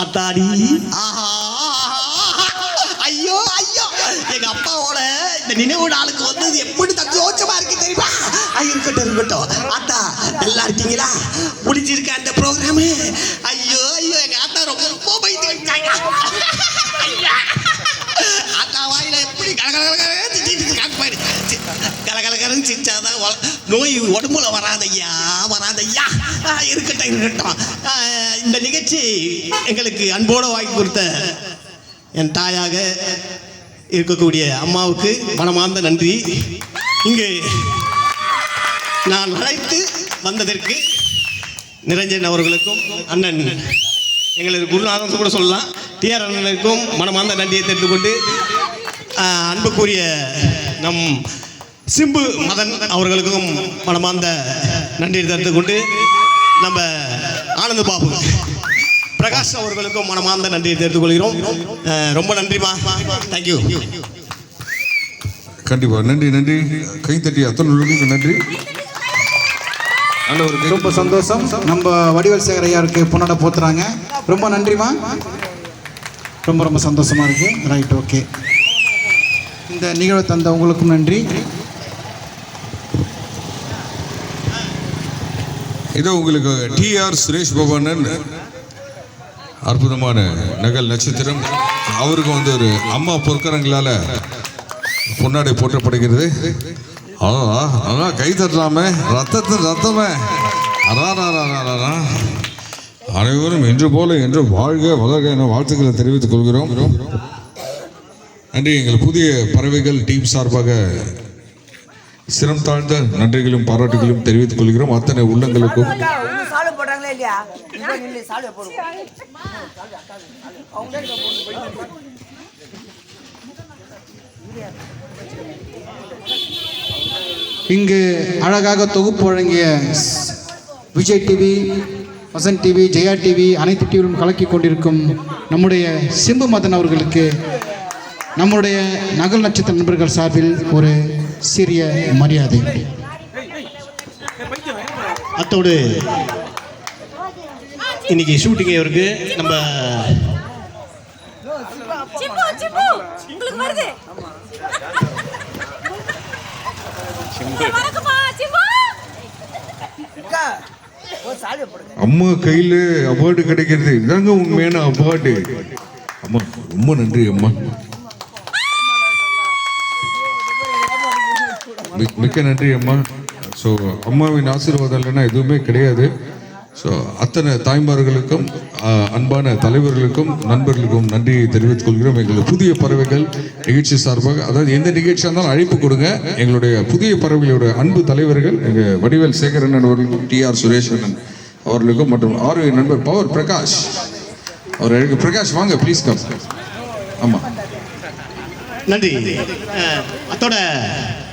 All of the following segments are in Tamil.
ஆத்தாடி ஆஹா. ஐயோ ஐயோ. எங்க அப்பாவோட இந்த நினைவு நாளுக்கு வந்தது எப்படி சந்தோஷமா இருக்கு தெரியுமா? இருக்கட்டும் இருக்கட்டும். ஆத்தா நல்லா இருக்கீங்களா? முடிஞ்சிருக்க அந்த ப்ரோக்ராமு ஐயோ ஐயோ எங்க ஆத்தா ரொம்ப பயந்து வச்சாங்க ஆத்தா வாயில எப்படி கலகலகலன்னு சிரிச்சிட்டு இருக்காங்க பாரு. சி- கலகலகலன்னு சிரிச்சாதான் நோய் உடம்புல வராதையா வராதையா. இருக்கட்டும் இருக்கட்டும். இந்த நிகழ்ச்சி எங்களுக்கு அன்போடு வாங்கி கொடுத்த என் தாயாக இருக்கக்கூடிய அம்மாவுக்கு மனமார்ந்த நன்றி. இங்கு நான் அழைத்து வந்ததற்கு நிரஞ்சன் அவர்களுக்கும் அண்ணன் எங்களது குருநாதன் கூட சொல்லலாம் டிஆர் அண்ணனுக்கும் மனமார்ந்த நன்றியை தெரிந்து கொண்டு அன்புக்குரிய நம் சிம்பு மதன் அவர்களுக்கும் மனமார்ந்த நன்றியை தெரிந்து கொண்டு நம்ம ஆனந்த பாபு. பிரகாஷ் அவர்களுக்கும் மனமார்ந்த நன்றியை தெரிந்து கொள்கிறோம். ரொம்ப நன்றிமா தேங்க்யூ கண்டிப்பா. நன்றி நன்றி. கைத்தட்டி அத்தனை உள்ளவர்களுக்கும் நன்றி. நல்ல ஒரு கை- ரொம்ப சந்தோஷம். நம்ம வடிவேல் சேகர் ஐயாருக்கு பொன்னாட போத்துறாங்க. ரொம்ப நன்றிமா ரொம்ப ரொம்ப சந்தோஷமா இருக்கு. ரைட் ஓகே இந்த நிகழ்வை தந்த உங்களுக்கும் நன்றி. இது உங்களுக்கு டிஆர் சுரேஷ் பவானன் அற்புதமான நகல் நட்சத்திரம். அவருக்கும் வந்து ஒரு அம்மா பொற்கரங்களால் பொன்னாடை போற்றப்படுகிறது. அதான் கை தட்டலாமே ரத்தத்தின் ரத்தமே. அராராராராரா. அனைவரும் என்று போல என்று வாழ்க வளர்க என வாழ்த்துக்களை தெரிவித்துக் கொள்கிறோம். நன்றி எங்கள் புதிய பறவைகள் டீம் சார்பாக சிரம் தாழ்ந்த நன்றிகளும் பாராட்டுகளும் தெரிவித்துக் கொள்கிறோம். அத்தனை உள்ளங்களுக்கும் இங்க அழகாக தொகுப்பு வழங்கிய Vijay TV Vasan TV Jaya TV அனைத்து டிவிலும் கலக்கி கொண்டிருக்கும் நம்முடைய சிம்பு மதன் அவர்களுக்கு நம்முடைய நகல் நட்சத்திர நண்பர்கள் சார்பில் ஒரு சிறிய மரியாதை. அத்தோடு இன்னைக்கு ஷூட்டிங் இவருக்கு நம்ம அம்மா கையில அவார்டு கிடைக்கிறது. இதாங்க உண்மையான அவார்டு அம்மா ரொம்ப நன்றி அம்மா. மிக்க நன்றி அம்மா. ஸோ அம்மாவின் ஆசீர்வாதம் இல்லைன்னா எதுவுமே கிடையாது. ஸோ அத்தனை தாய்மார்களுக்கும் அன்பான தலைவர்களுக்கும் நண்பர்களுக்கும் நன்றியை தெரிவித்துக் கொள்கிறோம். எங்களுடைய புதிய பறவைகள் நிகழ்ச்சி சார்பாக அதாவது எந்த நிகழ்ச்சியாக இருந்தாலும் அழைப்பு கொடுங்க. எங்களுடைய புதிய பறவைகளோட அன்பு தலைவர்கள் எங்கள் வடிவேல் சேகரன் அவர்களுக்கும் டி ஆர் சுரேஷன் அவர்களுக்கும் மற்றும் ஆரோக்கிய நண்பர் பவர் பிரகாஷ் அவர் எனக்கு பிரகாஷ் வாங்க ப்ளீஸ் கம் ஆமாம் நன்றி. அத்தோட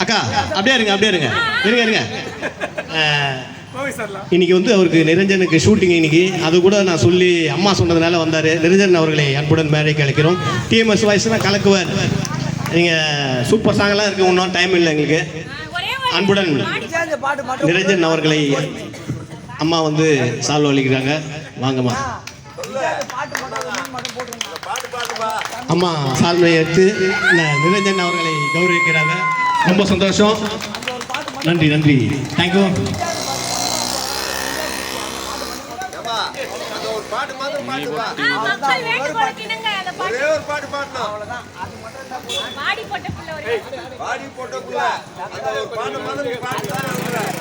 அக்கா அப்படியே இருங்க அப்படியே இருங்க. இருங்க இருங்க. இன்னைக்கு வந்து அவருக்கு நிரஞ்சனுக்கு ஷூட்டிங் இன்னைக்கு. அது கூட நான் சொல்லி அம்மா சொன்னதுனால வந்தார். நிரஞ்சன் அவர்களை அன்புடன் மேடைக்கு அழைக்கிறோம் டிஎம்எஸ் வாய்ஸ்லாம் கலக்குவார். நீங்கள் சூப்பர் சாங்கெல்லாம் இருக்கு ஒன்றும் டைம் இல்லை எங்களுக்கு. அன்புடன் நிரஞ்சன் அவர்களை அம்மா வந்து சால்வ் அளிக்கிறாங்க. வாங்கம்மா. அம்மா சால்வை எடுத்து நிரஞ்சன் அவர்களை கௌரவிக்கிறாங்க. ரொம்ப சந்தோஷம். நன்றி நன்றி. தேங்க்யூ பாடி போட்ட பிள்ளை ஒரு பாடி போட்ட புள்ள. அந்த ஒரு பாட்டு மாதிரி பாட்டு தான்